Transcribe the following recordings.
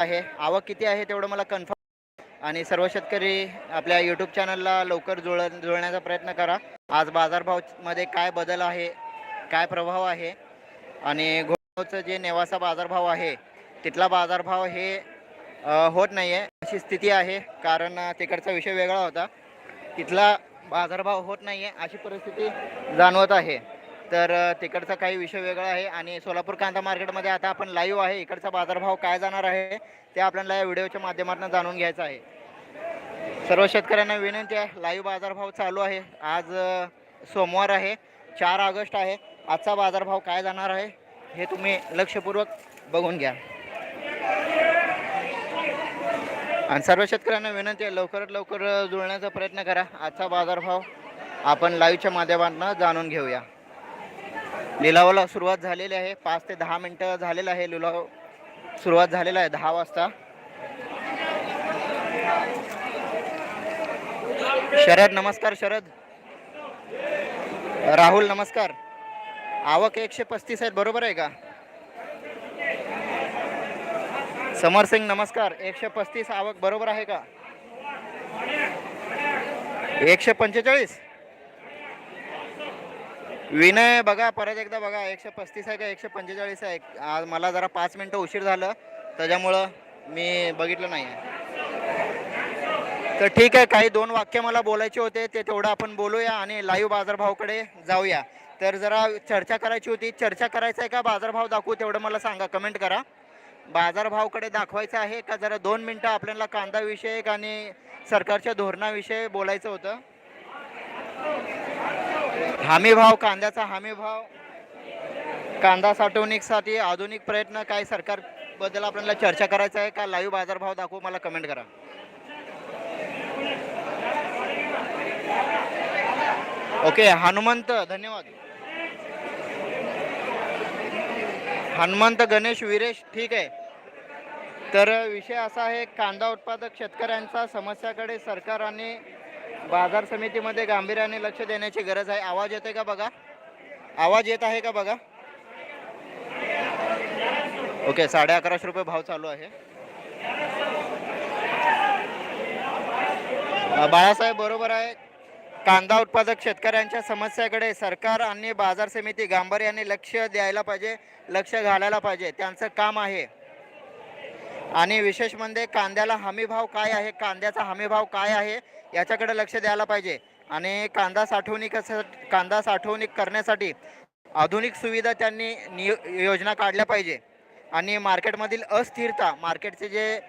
आहे. आवक किती आहे तेवढं मला कन्फर्म आणि सर्व शेतकरी आपल्या यूट्यूब चॅनलला लवकर जुळ जुळण्याचा प्रयत्न करा. आज बाजारभावमध्ये काय बदल आहे काय प्रभाव आहे आणि घोडचं जे नेवासा बाजारभाव आहे तिथला बाजारभाव हे होत नाही आहे अशी स्थिती आहे. कारण तिकडचा विषय वेगळा होता. तिथला बाजारभाव होत नाही आहे अशी परिस्थिती जाणवत आहे. तर तिकडचा काही विषय वेगळा आहे आणि सोलापूर कांदा मार्केटमध्ये आता आपण लाईव्ह आहे. इकडचा बाजारभाव काय जाणार आहे ते आपल्याला या व्हिडिओच्या माध्यमातून जाणून घ्यायचं आहे. सर्व शेतकऱ्यांना विनंती आहे लाईव्ह बाजारभाव चालू आहे. आज सोमवार आहे चार ऑगस्ट आहे. आजचा बाजारभाव काय जाणार आहे हे तुम्ही लक्षपूर्वक बघून घ्या. आणि सर्व शेतकऱ्यांना विनंती आहे लवकरात लवकर जुळण्याचा प्रयत्न करा. आजचा बाजारभाव आपण लाईव्हच्या माध्यमातून जाणून घेऊया. लिलावाला सुरुवात झालेली आहे. पाच ते दहा मिनटं झालेलं आहे. लिलाव सुरुवात झालेला आहे. दहा वाजता. शरद नमस्कार शरद. राहुल नमस्कार. आवक एकशे पस्तीस आहेत. बरोबर आहे का? समर सिंग नमस्कार. एकशे पस्तीस आवक बरोबर आहे का? एकशे पंचेचाळीस? विनय बघा परत एकदा बघा एकशे पस्तीस आहे का एकशे पंचेचाळीस आहे? आज मला जरा पाच मिनटं उशीर झालं त्याच्यामुळं मी बघितलं नाही आहे तर ठीक आहे काही दोन वाक्य मला बोलायचे होते ते तेवढं आपण बोलूया आणि लाईव्ह बाजारभावाकडे जाऊया. तर जरा चर्चा करायची होती चर्चा करायचं आहे का बाजारभाव दाखवू तेवढं मला सांगा कमेंट करा. बाजारभावकडे दाखवायचं आहे का जरा दोन मिनटं आपल्याला कांदाविषयक आणि सरकारच्या धोरणाविषयी बोलायचं होतं? हमी भाव कांद्याचा हमी भाव कांदा साठवणीसाठी आधुनिक प्रयत्न काय सरकारबद्दल आपल्याला चर्चा करायचं आहे का लाईव्ह बाजारभाव दाखवू मला कमेंट करा. ओके हनुमंत धन्यवाद. हनुमंत गणेश विरेश ठीक आहे. तर विषय असा आहे कांदा उत्पादक शेतकऱ्यांचा समस्याकडे सरकार आणि बाजार समितीमध्ये गांभीर्याने लक्ष देण्याची गरज आहे. आवाज येते का बघा? आवाज येत आहे का बघा? ओके साडे अकराशे रुपये भाव चालू आहे. बाळासाहेब बरोबर आहे. कांदा उत्पादक शेतकऱ्यांच्या समस्याकडे सरकार आणि बाजार समिती गांभीर्याने लक्ष द्यायला पाहिजे लक्ष घालायला पाहिजे. त्यांचं काम आहे. आणि विशेष म्हणजे कांद्याला हमी भाव काय आहे? कांद्याचा हमी भाव काय आहे? याच्याकडे लक्ष द्यायला पाहिजे. आणि कांदा साठवणूक कांदा साठवणूक करण्यासाठी आधुनिक सुविधा त्यांनी नियो योजना काढल्या पाहिजे. आणि मार्केटमधील अस्थिरता मार्केटचे जे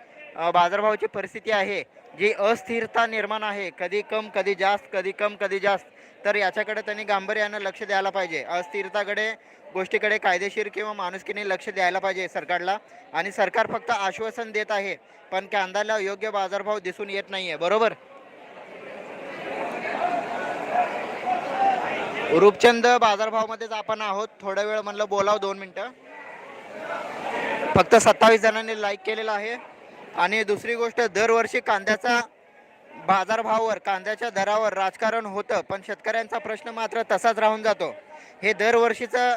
बाजारभावाची परिस्थिती आहे जी अस्थिरता निर्माण आहे कधी कम कधी जास्त कधी कम कधी जास्त तर याच्याकडे त्यांनी गांभीर्यानं लक्ष द्यायला पाहिजे. अस्थिरताकडे गोष्टीकडे कायदेशीर किंवा माणुसकीने लक्ष द्यायला पाहिजे सरकारला. आणि सरकार फक्त आश्वासन देत आहे पण कांद्याला योग्य बाजारभाव दिसून येत नाही आहे बरोबर? रूपचंद बाजारभावमध्येच आपण आहोत. थोडा वेळ म्हणलं बोलाव दोन मिनटं. फक्त सत्तावीस जणांनी लाईक केलेलं आहे. आणि दुसरी गोष्ट दरवर्षी कांद्याचा बाजारभावावर कांद्याच्या दरावर राजकारण होतं पण शेतकऱ्यांचा प्रश्न मात्र तसाच राहून जातो. हे दरवर्षीचं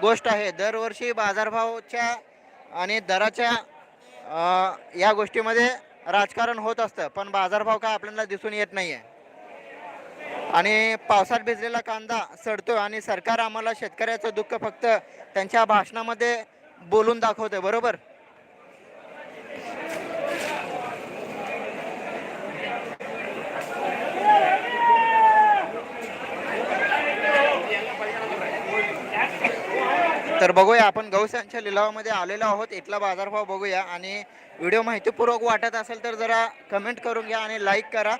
गोष्ट आहे. दरवर्षी बाजारभावच्या आणि दराच्या या गोष्टीमध्ये राजकारण होत असतं. पण बाजारभाव काय आपल्याला दिसून येत नाही आहे आणि पावसात भिजलेला कांदा सडतो आणि सरकार आम्हाला शेतकऱ्याचं दुःख फक्त त्यांच्या भाषणामध्ये बोलून दाखवतं बरोबर? तर बघूया आपण गौशांच्या लिलावामध्ये आलेलो आहोत. इथला बाजारभाव बघूया आणि व्हिडिओ माहितीपूर्वक वाटत असेल तर जरा कमेंट करून घ्या आणि लाईक करा.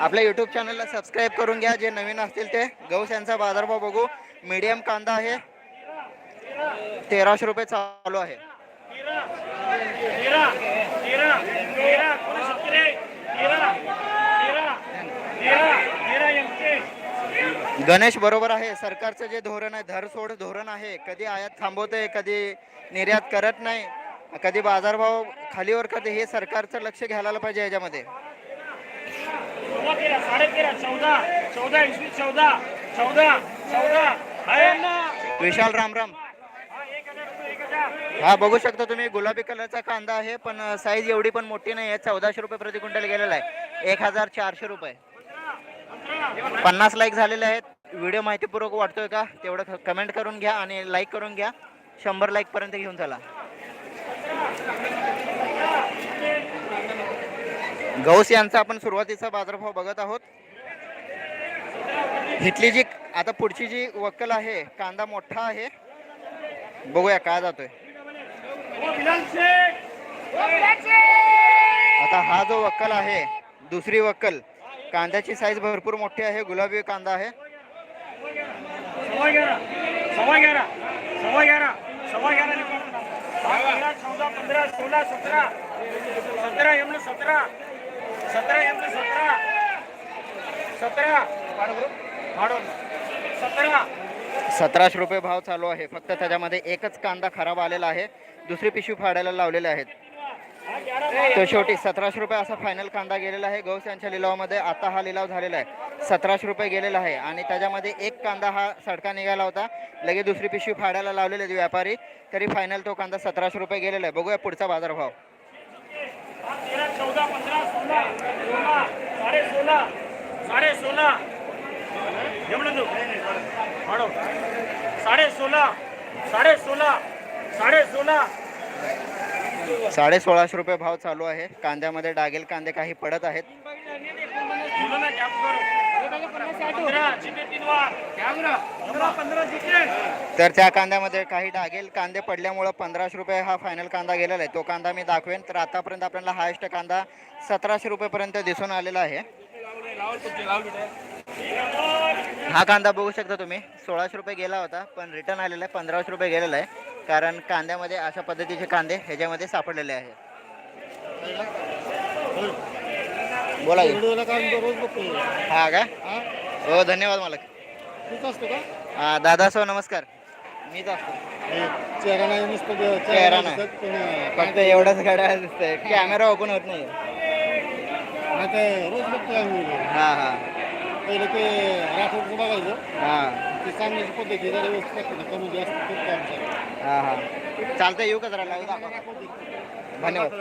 आपल्या यूट्यूब चॅनलला सबस्क्राईब करून घ्या जे नवीन असतील ते. गौशांचा बाजारभाव बघू. मीडियम कांदा आहे. तेराशे रुपये चालू आहे. तेरा तेरा तेरा कोण शेतकरी तेरा तेरा तेरा तेरा यांचे गणेश बरोबर आहे. सरकारचं जे धोरण आहे धरसोड धोरण आहे कधी आयात थांबवतंय कधी निर्यात करत नाही कधी बाजारभाव खालीवर कधी हे सरकारचं लक्ष घ्यायला पाहिजे याच्यामध्ये. विशाल रामराम हा बघू शकता तुम्ही गुलाबी कलरचा कांदा आहे पण साईज एवढी पण मोठी नाही आहे. चौदाशे रुपये प्रति क्विंटल गेलेला आहे. एक हजार चारशे रुपये. पन्नास लाईक झालेले आहेत. व्हिडिओ माहितीपूर्वक वाटतोय का? तेवढं कमेंट करून घ्या आणि लाईक करून घ्या. शंभर लाईक पर्यंत घेऊन चला. गौस यांचा आपण सुरुवातीचा बाजारभाव बघत आहोत. इथली जी आता पुढची जी वक्कल आहे कांदा मोठा आहे. बघूया काय जातोय. आता हा जो वक्कल आहे दुसरी वक्कल कांद्याची साईज भरपूर मोठी आहे गुलाबी कांदा आहे. सतराशे रुपये भाव चालू आहे फक्त त्याच्यामध्ये एकच कांदा खराब आलेला आहे दुसरी पिशवी फाडायला लावलेले आहेत. तो शेवटी सतराशे रुपये असा फायनल कांदा गेलेला आहे. गौस यांच्या लिलावामध्ये आता हा लिलाव झालेला आहे. सतराशे रुपये गेलेला आहे आणि त्याच्यामध्ये एक कांदा हा सडका निघाला होता. लगेच दुसरी पिशवी फाडायला लावलेले होती व्यापारी. तरी फायनल तो कांदा सतराशे रुपये गेलेला आहे. बघूया पुढचा बाजारभाव. साडे सोळा साडे सोळा साडे सोळा साढ़े साडे सोळाशे रुपये भाव चालू आहे. कांद्यामध्ये डागेल कांदे काही पडत आहेत. तर त्या कांद्यामध्ये काही डागेल कांदे पडल्यामुळं पंधराशे रुपये हा फायनल कांदा गेलेला आहे. तो कांदा मी दाखवेन. तर आतापर्यंत आपल्याला हायेस्ट कांदा सतराशे रुपयेपर्यंत दिसून आलेला आहे. हा कांदा बघू शकता तुम्ही. सोळाशे रुपये गेला होता पण रिटर्न आलेला आहे. पंधराशे रुपये गेलेला आहे. कारण कांद्यामध्ये अशा पद्धतीचे कांदे ह्याच्यामध्ये सापडलेले आहेत. बोला हा का? हा? धन्यवाद मालक. असतो का? हा, दादा सो नमस्कार. मीच असतो. चेहरा नाही नुसतं चेहरा नाही. फक्त एवढंच गाड्या दिसतंय. कॅमेरा ओपन होत नाही तर रोज बघतोय आम्ही. हा हा. पहिलं ते राठोडचं बघायचं. हा. ते सांगण्याची पद्धती जरा व्यवस्थित असते ना कमी जास्त चालतं. हा हा. चालतंय येऊ का जरा? दाखवा. धन्यवाद.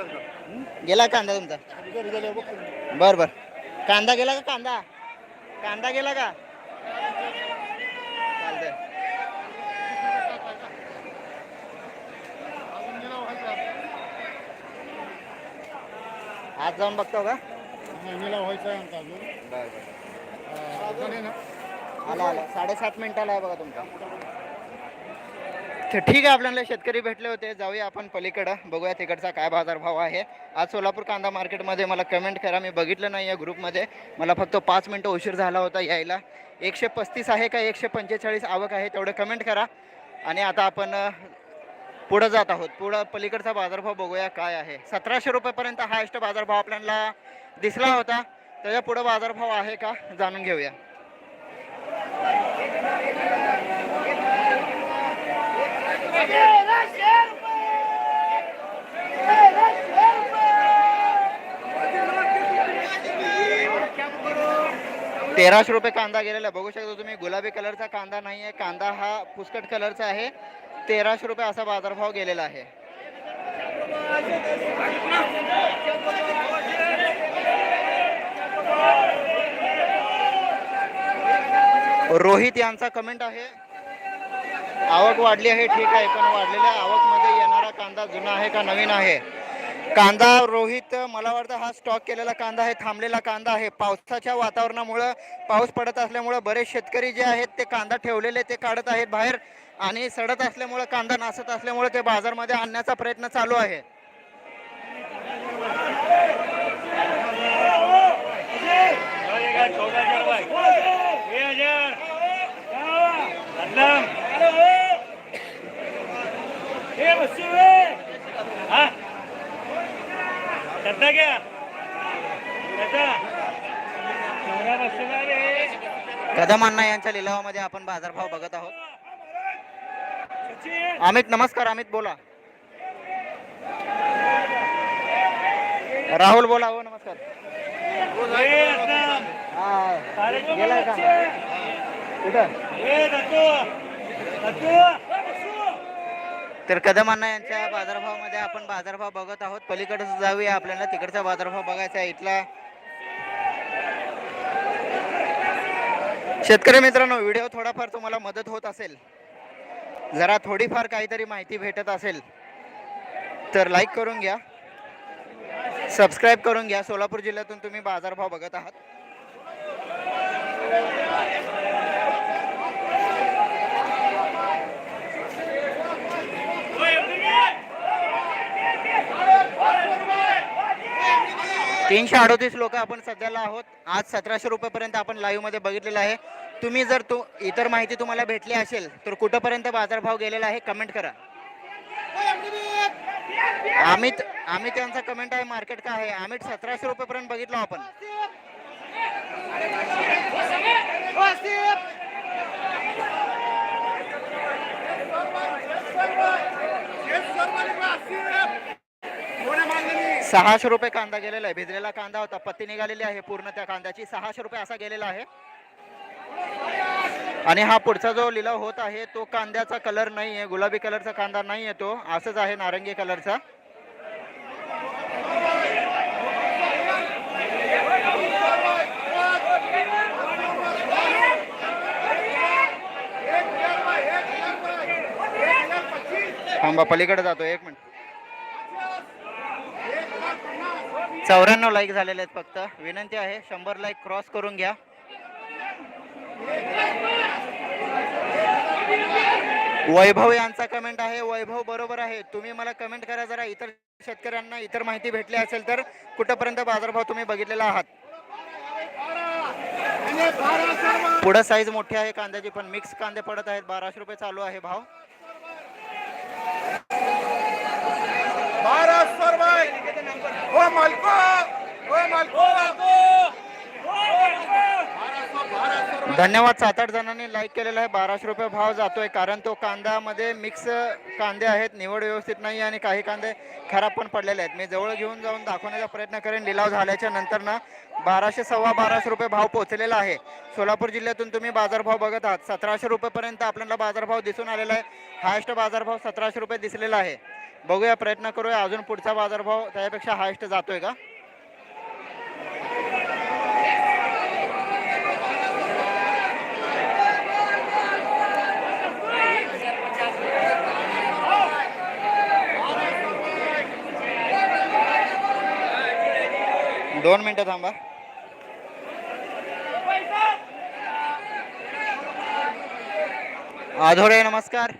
गेला कांदा तुमचा? घरी गेल्यावर बघतो. बर बर. कांदा गेला का कांदा? कांदा गेला का? चालतंय. आज जाऊन बघतो का? नाही, निलाव व्हायचा आहे आमचा अजून. बर बर. अं, झाले ना. आला आला. साडेसात मिनिटाला आहे बघा तुमचा. तर ठीक आहे आपल्याला शेतकरी भेटले होते. जाऊया आपण पलीकडं. बघूया तिकडचा काय बाजारभाव आहे. आज सोलापूर कांदा मार्केटमध्ये मला कमेंट करा. मी बघितलं नाही या ग्रुपमध्ये मला फक्त पाच मिनटं उशीर झाला होता यायला. एकशे पस्तीस आहे का एकशे पंचेचाळीस आवक आहे तेवढं कमेंट करा. आणि आता आपण पुढं जात आहोत. पुढं पलीकडचा बाजारभाव बघूया काय आहे. सतराशे रुपयेपर्यंत हायस्ट बाजारभाव आपल्याला दिसला होता. त्याच्या पुढं बाजारभाव आहे का जाणून घेऊया. तेराशे रुपये कांदा गेलेला आहे. बघू शकता तुम्ही गुलाबी कलरचा कांदा नाही आहे कांदा हा फुसकट कलरचा आहे. तेराशे रुपये असा बाजारभाव गेलेला आहे. रोहित यांचा कमेंट आहे. आवक वाढली आहे ठीक आहे पण वाढलेल्या आवकमध्ये येणारा कांदा जुना आहे का नवीन आहे? कांदा रोहित मला वाटतं हा स्टॉक केलेला कांदा आहे थांबलेला कांदा आहे. पावसाच्या वातावरणामुळं पाऊस पडत असल्यामुळं बरेच शेतकरी जे आहेत ते कांदा ठेवलेले ते काढत आहेत बाहेर आणि सडत असल्यामुळं कांदा नासत असल्यामुळं ते बाजारमध्ये आणण्याचा प्रयत्न चालू आहे. जाएगा चौदह हजार भाई छह हजार अदलम ये बच्चे वे हाँ करता क्या करता चौदह बच्चे वाले कदम अण्णा यांच्या लिलावामध्ये आपण बाजारभाव बघत आहोत. अमित नमस्कार अमित बोला. राहुल बोला हो नमस्कार. हा गेलाय का बच्चे कुठं ये दत्तू दत्तू तर कदम अण्णा यांच्या बाजारभावामध्ये आपण बाजारभाव बघत आहोत. पलीकडे जाऊया आपल्याला. तिकडचा बाजारभाव बघायचा आहे इथला. शेतकरी मित्रांनो व्हिडिओ थोडाफार तुम्हाला मदत होत असेल. जरा थोडीफार काहीतरी माहिती भेटत असेल तर लाईक करून घ्या. सबस्क्राईब करून घ्या. सोलापूर जिल्ह्यातून तुम्ही बाजारभाव बघत आहात. तीनशे अडोतीस लोक आपण सध्याला आहोत आज सतराशे रुपयेपर्यंत आपण लाईव्हमध्ये बघितलेलं आहे तुम्ही जर तू इतर माहिती तुम्हाला भेटली असेल तर कुठंपर्यंत बाजारभाव गेलेला आहे कमेंट करा अमित अमित यांचा कमेंट आहे मार्केट का आहे अमित सतराशे रुपयेपर्यंत बघितलो आपण सहाशे रुपये कांदा गेलेला आहे. भिजलेला कांदा होता. पत्ती निघालेली आहे पूर्ण त्या कांद्याची. सहाशे रुपये असा गेलेला आहे. आणि हा पुढचा जो लिलाव होत आहे तो कांद्याचा कलर नाही आहे गुलाबी कलरचा कांदा नाही आहे तो. असंच आहे नारंगी कलरचा थांबा पलीकडे जातो. एक मिनिट. चौऱ्याण्णव लाईक झालेले आहेत फक्त. विनंती आहे शंभर लाईक क्रॉस करून घ्या. वैभव यांचा कमेंट आहे. वैभव बरोबर आहे. तुम्ही मला कमेंट करा जरा. इतर शेतकऱ्यांना इतर माहिती भेटली असेल तर कुठंपर्यंत बाजारभाव तुम्ही बघितलेला आहात? पुढं साईज मोठी आहे कांद्याची पण मिक्स कांदे पडत आहेत. बाराशे रुपये चालू आहे भाव. ओ मालको! ओ मालको! धन्यवाद सात आठ जणांनी लाईक केलेला आहे. बाराशे रुपये भाव जातोय कारण तो कांद्यामध्ये मिक्स कांदे आहेत. निवड व्यवस्थित नाही आणि काही कांदे खराब पण पडलेले आहेत. मी जवळ घेऊन जाऊन दाखवण्याचा प्रयत्न करेन. लिलाव झाल्याच्यानंतर ना बाराशे सव्वा बाराशे रुपये भाव पोहोचलेला आहे. सोलापूर जिल्ह्यातून तुम्ही बाजारभाव बघत आहात. सतराशे रुपयेपर्यंत आपल्याला बाजारभाव दिसून आलेला आहे. हायेस्ट बाजारभाव सतराशे रुपये दिसलेला आहे. बघूया प्रयत्न करूया. अजून पुढचा बाजारभाव त्यापेक्षा हायेस्ट जातोय का? दोन मिनटं थांबा. आधोरे नमस्कार.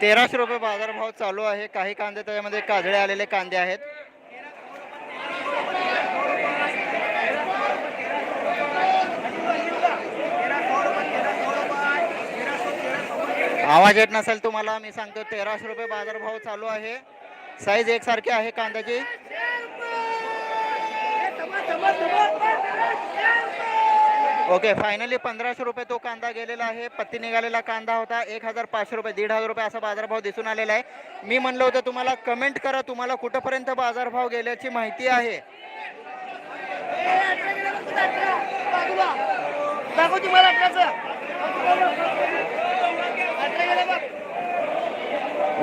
तेराशे रुपये बाजारभाव चालू आहे. काही कांदे त्याच्यामध्ये काजळे आलेले कांदे आहेत. आवाज येत नसेल तुम्हाला मी सांगतो तेराशे रुपये बाजारभाव चालू आहे. साईज एकसारखी आहे कांद्याची. ओके फायनली पंधराशे रुपये तो कांदा गेलेला आहे. पत्ती निघालेला कांदा होता. एक हजार पाचशे रुपये दीड हजार रुपये असा बाजारभाव दिसून आलेला आहे. मी म्हणलं होतं तुम्हाला कमेंट करा तुम्हाला कुठंपर्यंत बाजारभाव गेल्याची माहिती आहे.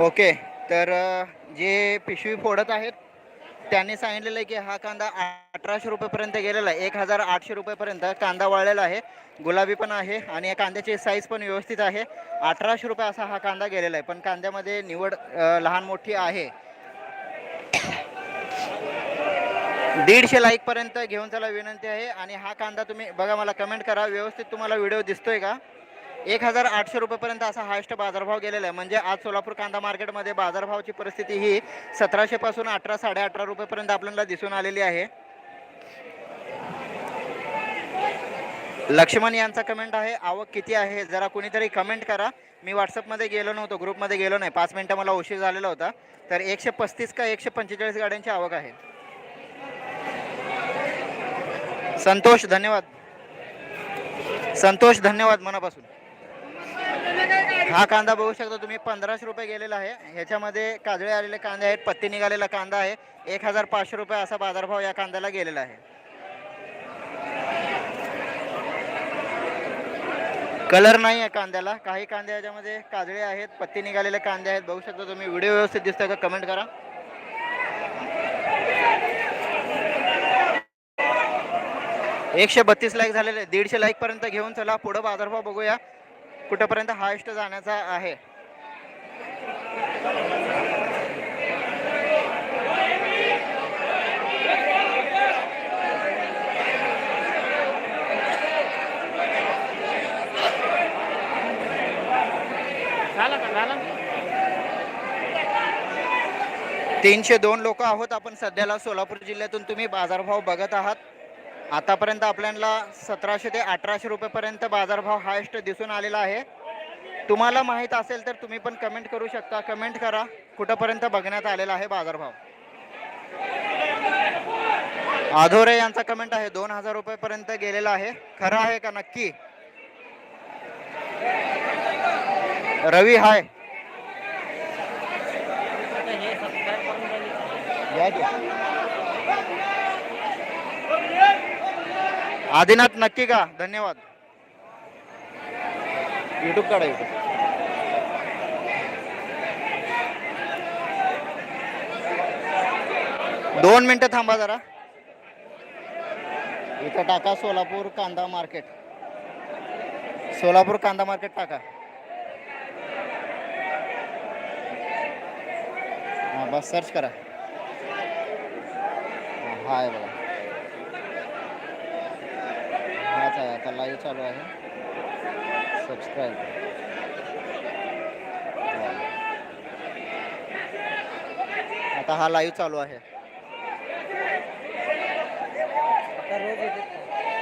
ओके तर जे पिशवी फोडत आहेत त्यांनी सांगितलेलं आहे की हा कांदा अठराशे रुपयेपर्यंत गेलेला आहे. एक हजार आठशे रुपयेपर्यंत कांदा वाळलेला आहे. गुलाबी पण आहे आणि या कांद्याची साईज पण व्यवस्थित आहे. अठराशे रुपये असा हा कांदा गेलेला आहे. पण कांद्यामध्ये निवड लहान मोठी आहे. दीडशे लाईकपर्यंत घेऊन चला विनंती आहे. आणि हा कांदा तुम्ही बघा मला कमेंट करा. व्यवस्थित तुम्हाला व्हिडिओ दिसतोय का? एक हजार आठशे रुपयेपर्यंत असा हायस्ट बाजारभाव गेलेला आहे. म्हणजे आज सोलापूर कांदा मार्केटमध्ये बाजारभावाची परिस्थिती ही सतराशे पासून अठरा साडे अठरा रुपयेपर्यंत आपल्याला दिसून आलेली आहे. लक्ष्मण यांचा कमेंट आहे आवक किती आहे? जरा कुणीतरी कमेंट करा. मी व्हॉट्सअपमध्ये गेलो नव्हतो ग्रुपमध्ये गेलो नाही. पाच मिनटं मला उशीर झालेला होता. तर एकशे पस्तीस का एकशे पंचेचाळीस गाड्यांची आवक आहे? संतोष धन्यवाद. संतोष धन्यवाद मनापासून. हा कांदा बघू शकता तुम्ही पंधराशे रुपये गेलेला आहे. ह्याच्यामध्ये काजळे आलेले कांदे आहेत पत्ती निघालेला कांदा आहे. एक हजार पाचशे रुपये असा बाजारभाव या कांद्याला गेलेला आहे. कलर नाही आहे कांद्याला. काही कांदे याच्यामध्ये काजळे आहेत पत्ती निघालेले कांदे आहेत. बघू शकता तुम्ही व्हिडिओ व्यवस्थित दिसतोय का? कमेंट करा. एकशे बत्तीस लाईक झालेले दीडशे लाईक पर्यंत घेऊन चला. पुढं बाजारभाव बघूया. कुठंपर्यंत हायस्ट जाण्याचा आहे? तीनशे दोन लोक आहोत आपण सध्याला सोलापूर जिल्ह्यातून. तुम्ही बाजारभाव बघत आहात. आतापर्यंत आपल्याला सतराशे ते अठराशे रुपयेपर्यंत बाजारभाव हायस्ट दिसून आलेला आहे. तुम्हाला माहीत असेल तर तुम्ही पण कमेंट करू शकता. कमेंट करा. कुठंपर्यंत बघण्यात आलेला आहे बाजारभाव? आधोरे यांचा कमेंट आहे. दोन हजार रुपयेपर्यंत गेलेला आहे. खरं आहे का नक्की? रवी हाय. या. आदिनाथ नक्की का धन्यवाद. युट्यूब काढा युट्यूब दोन मिनिटं थांबा जरा. इथं टाका सोलापूर कांदा मार्केट. सोलापूर कांदा मार्केट टाका. हा बस सर्च करा. हा हा आहे बघा हाच आहे. आता लाईव्ह चालू आहे. सबस्क्राईब आता हा लाईव्ह चालू आहे.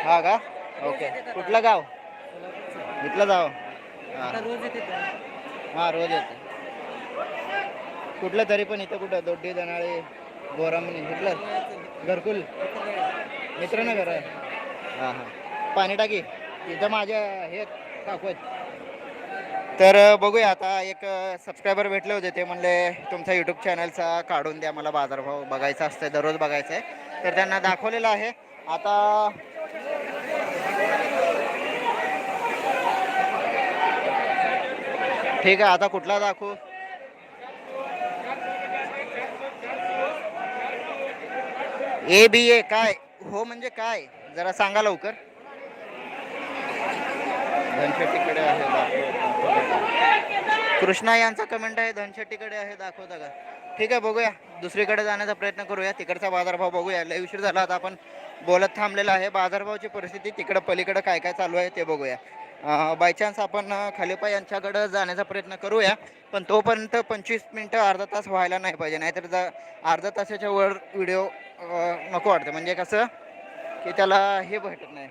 हा का? ओके कुठलं गाव? इथलं गाव हा. हा रोज येते. कुठलं तरी पण इथं कुठं दोड्डी दनाळे गोरामणी कुठलं घरकुल? मित्र ना घर हां हां. पाणी टाकी. इथं माझ्या हे काकू आहेत. तर बघूया आता एक सबस्क्रायबर भेटले होते. ते म्हणले तुमचा यूट्यूब चॅनलचा काढून द्या. मला बाजारभाव बघायचा असतं दररोज बघायचं आहे तर त्यांना दाखवलेलं आहे. आता ठीक आहे आता कुठला दाखवू? ए बी ए काय? हो म्हणजे काय? जरा सांगा लवकर. धनशेट्टीकडे आहे दाखव. कृष्णा यांचा कमेंट आहे धनशेट्टीकडे आहे दाखवता का? ठीक आहे बघूया. दुसरीकडे जाण्याचा प्रयत्न करूया. तिकडचा बाजारभाव बघूया. लय उशीर झाला आता आपण बोलत थांबलेला आहे. बाजारभावाची परिस्थिती तिकडं पलीकडं काय काय चालू आहे ते बघूया. बाय चान्स आपण अं, खलिपा यांच्याकडं जाण्याचा प्रयत्न करूया पण तोपर्यंत पंचवीस मिनटं अर्धा तास व्हायला नाही पाहिजे. नाहीतर जा अर्धा तासाच्या वर व्हिडिओ नको वाटतं. म्हणजे कसं की त्याला हे भेटत नाही.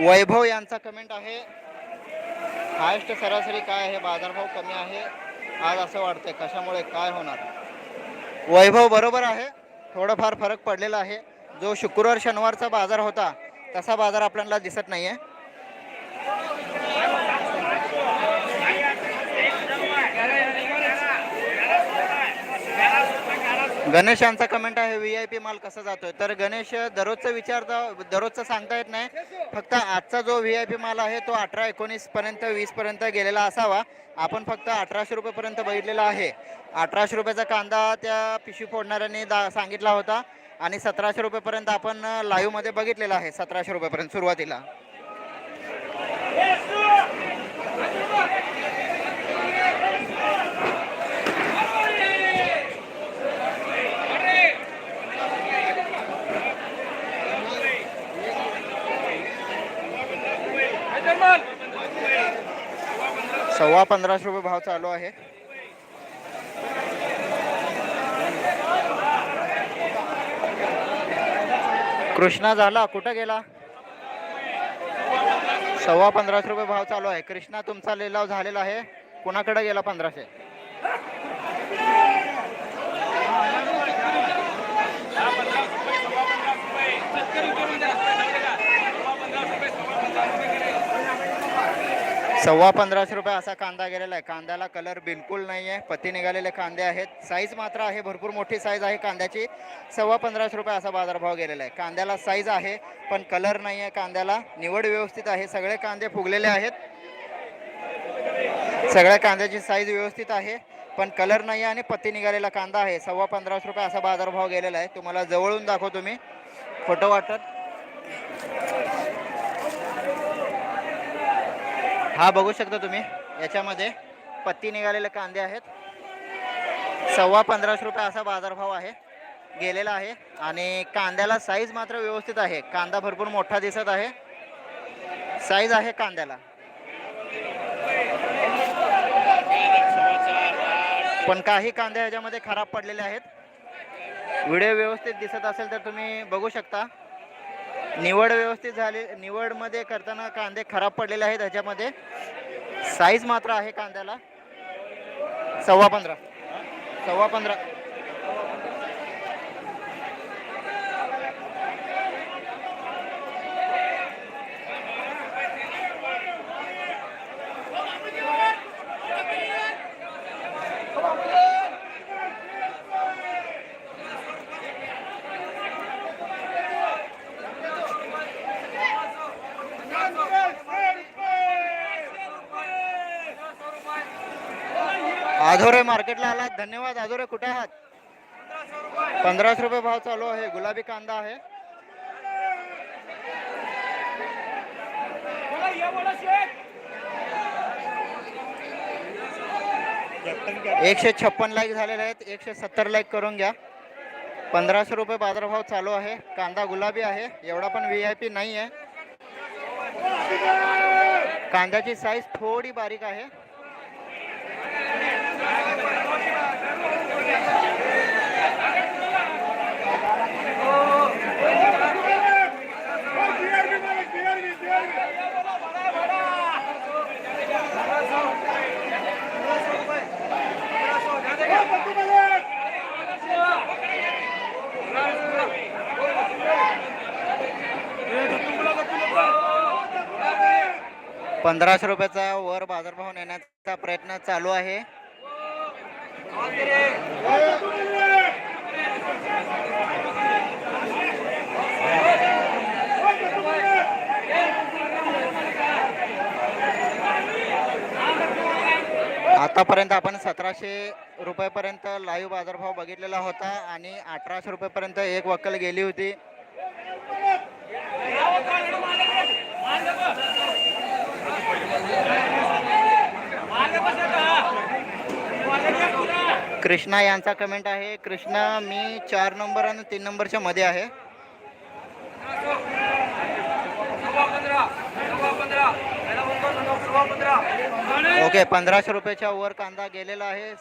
वैभव यांचा कमेंट आहे. हायस्ट सरासरी काय आहे? बाजारभाव कमी आहे. आज असं वाटतंय कशामुळे काय होणार? वैभव बरोबर आहे. थोडंफार फरक पडलेला आहे. जो शुक्रवार शनिवारचा बाजार होता तसा बाजार आपल्याला दिसत नाही आहे गणेश यांचा कमेंट आहे व्ही आय पी माल कसा जातोय? तर गणेश दररोजचा विचार दररोजचा सांगता येत नाही. फक्त आजचा जो व्ही आय पी माल आहे तो अठरा एकोणीस पर्यंत वीस पर्यंत गेलेला असावा. आपण फक्त अठराशे रुपयेपर्यंत बघितलेला आहे. अठराशे रुपयाचा कांदा त्या पिशवी फोडणाऱ्यांनी दा सांगितला होता. आणि सतराशे रुपयेपर्यंत आपण लाईव्हमध्ये बघितलेला आहे सतराशे रुपयेपर्यंत सुरुवातीला. सव्वा पंधराशे रुपये भाव चालू आहे. कृष्णा झाला. कुठं गेला? सव्वा पंधराशे रुपये भाव चालू आहे. कृष्णा तुमचा लिलाव झालेला आहे. कुणाकडे गेला पंधराशे? सव्वा पंधराशे रुपये असा कांदा गेलेला आहे. कांद्याला कलर बिलकुल नाही आहे पत्ती निघालेले कांदे आहेत. साईज मात्र आहे. भरपूर मोठी साईज आहे कांद्याची. सव्वा पंधराशे रुपये असा बाजारभाव गेलेला आहे. कांद्याला साईज आहे पण कलर नाही आहे कांद्याला. निवड व्यवस्थित आहे. सगळे कांदे फुगलेले आहेत. सगळ्या कांद्याची साईज व्यवस्थित आहे पण कलर नाही आहे आणि पत्ती निघालेला कांदा आहे. सव्वा पंधराशे रुपये असा बाजारभाव गेलेला आहे. तुम्हाला जवळून दाखवतो मी. फोटो वाटत? हा बघू शकता तुम्ही. याच्यामध्ये पत्ती निघालेले कांदे आहेत. सव्वा पंधराशे रुपये असा बाजारभाव आहे. गेलेला आहे. आणि कांद्याला साईज मात्र व्यवस्थित आहे. कांदा भरपूर मोठा दिसत आहे. साईज आहे कांद्याला. पण काही कांदे ह्याच्यामध्ये खराब पडलेले आहेत. व्हिडिओ व्यवस्थित दिसत असेल तर तुम्ही बघू शकता. निवड व्यवस्थित झाली. निवडमध्ये करताना कांदे खराब पडलेले आहेत. ह्याच्यामध्ये साईज मात्र आहे कांद्याला. सव्वा पंधरा. सव्वा पंधरा. आधोरे मार्केटला आलात. धन्यवाद. आधोरे कुठे आहात? पंधराशे रुपये भाव चालू आहे. गुलाबी कांदा आहे. एकशे छप्पन लाईक झालेले आहेत. एकशे सत्तर लाईक करून घ्या. पंधराशे रुपये बाजारभाव चालू आहे. कांदा गुलाबी आहे. एवढा पण व्ही आय पी नाही आहे कांद्याची साईज थोडी बारीक आहे. पंधराशे रुपयाचा वर बाजारभाव नेण्याचा प्रयत्न चालू आहे. आतापर्यंत आपण सतराशे रुपयेपर्यंत लाईव्ह बाजारभाव बघितलेला होता आणि अठराशे रुपयेपर्यंत एक वक्कल गेली होती. कृष्णा यांचा कमेंट आहे. कृष्णा मी चार नंबर आणि तीन नंबरच्या मध्ये आहे. ओके पंधराशे रुपयाच्या वर कांदा गेलेला आहे.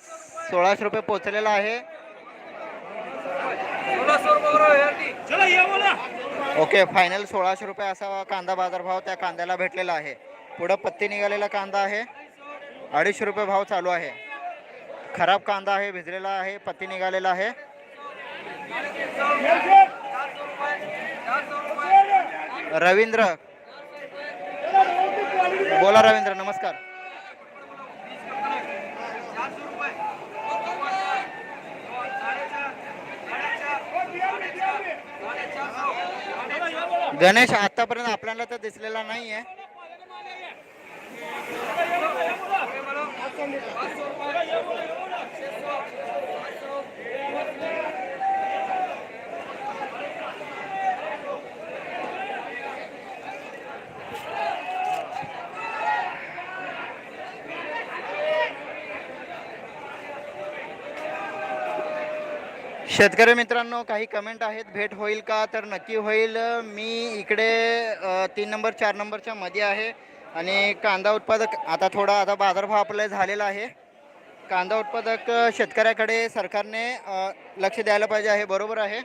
सोळाशे रुपये पोचलेला आहे. चला या बोला. ओके फायनल सोळाशे रुपये असा कांदा बाजारभाव त्या कांद्याला भेटलेला आहे. पुढं पत्ती निघालेला कांदा आहे. अडीचशे रुपये भाव चालू आहे. खराब कांदा आहे भिजलेला आहे पत्ती निघालेला आहे. रवींद्र बोला रवींद्र नमस्कार. गणेश आतापर्यंत आपल्याला तर दिसलेला नाहीये. शेतकरी मित्रांनो काही कमेंट आहेत. भेट होईल का? तर नक्की होईल. मी इकडे तीन नंबर चार नंबरच्या मध्ये आहे. आणि कांदा उत्पादक आता थोडा आता बाजारभाव आपला झालेला आहे. कांदा उत्पादक शेतकऱ्याकडे सरकारने लक्ष द्यायला पाहिजे आहे. बरोबर आहे?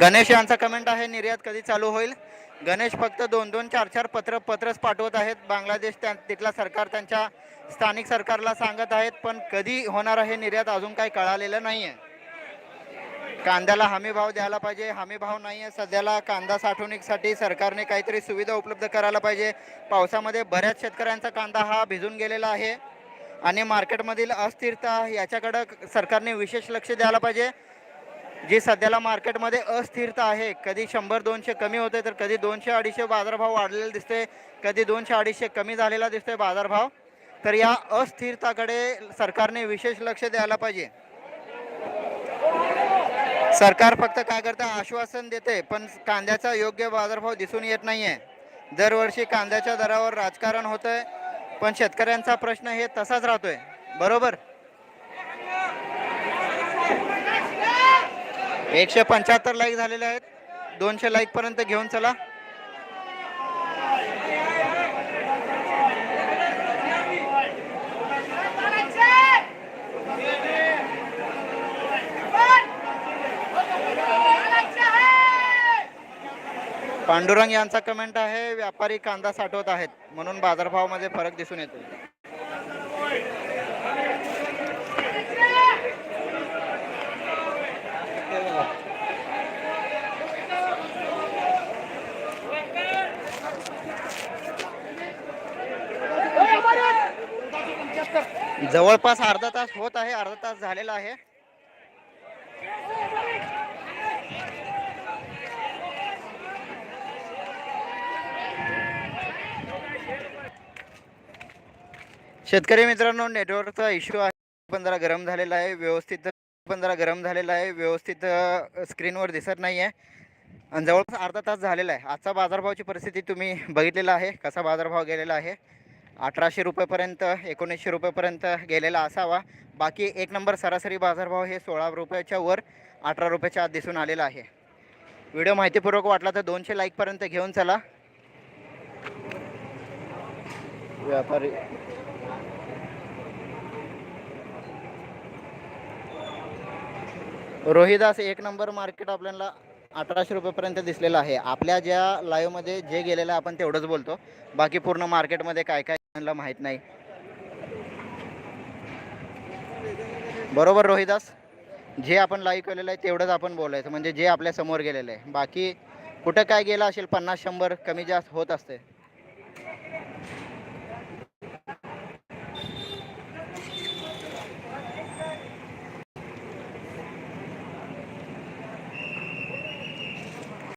गणेश यांचा कमेंट आहे निर्यात कधी चालू होईल? गणेश फक्त दोन दोन चार चार पत्र पत्रच पाठवत आहेत. बांगलादेश त्या तिथला सरकार त्यांच्या स्थानिक सरकारला सांगत आहेत पण कधी होणार आहे निर्यात अजून काही कळालेलं नाही आहे कांद्याला हमी भाव द्यायला पाहिजे हमी भाव नाही आहे सध्याला कांदा साठवणीसाठी सरकारने काहीतरी सुविधा उपलब्ध करायला पाहिजे. पावसामध्ये बऱ्याच शेतकऱ्यांचा कांदा हा भिजून गेलेला आहे आणि मार्केटमधील अस्थिरता याच्याकडं सरकारने विशेष लक्ष द्यायला पाहिजे. जी सध्याला मार्केटमध्ये अस्थिरता आहे कधी शंभर दोनशे कमी होते तर कधी दोनशे अडीचशे बाजारभाव वाढलेला दिसते कधी दोनशे अडीचशे कमी झालेला दिसतोय बाजारभाव. तर या अस्थिरताकडे सरकारने विशेष लक्ष द्यायला पाहिजे. सरकार फक्त काय करतं? आश्वासन देते पण कांद्याचा योग्य बाजारभाव दिसून येत नाही आहे दरवर्षी कांद्याच्या दरावर राजकारण होतंय पण शेतकऱ्यांचा प्रश्न हे तसाच राहतोय. बरोबर? एकशे पंच्याहत्तर लाईक झालेले आहेत. दोनशे लाईक पर्यंत घेऊन चला. पांडुरंग यांचा कमेंट आहे व्यापारी कांदा साठवत आहेत. म्हणून बाजारभावामध्ये फरक दिसून येतो जवळपास अर्धा तास होत आहे अर्धा तास झालेला आहे. शेतकरी मित्रांनो नेटवर्कचा इश्यू आहे. पण जरा गरम झालेला आहे व्यवस्थित पण जरा गरम झालेला आहे व्यवस्थित स्क्रीनवर दिसत नाही आहे आणि जवळपास अर्धा तास झालेला आहे. आजचा बाजारभावाची परिस्थिती तुम्ही बघितलेला आहे कसा बाजारभाव गेलेला आहे. अठराशे रुपयेपर्यंत एकोणीसशे रुपयेपर्यंत गेलेला असावा. बाकी एक नंबर सरासरी बाजारभाव हे सोळा रुपयाच्या वर अठरा रुपयाच्या आत दिसून आलेला आहे. व्हिडिओ माहितीपूर्वक वाटला तर दोनशे लाईकपर्यंत घेऊन चला. व्यापारी रोहिदास एक नंबर मार्केट आपल्याला अठराशे रुपयेपर्यंत दिसलेलं आहे. आपल्या ज्या लाईव्हमध्ये जे गेलेलं आहे आपण तेवढंच बोलतो. बाकी पूर्ण मार्केटमध्ये काय काय आपल्याला माहीत नाही. बरोबर रोहिदास? जे आपण लाईव्ह केलेलं आहे तेवढंच आपण बोलायचं. म्हणजे जे आपल्यासमोर गेलेलं आहे. बाकी कुठं काय गेलं असेल पन्नास शंभर कमी जास्त होत असते.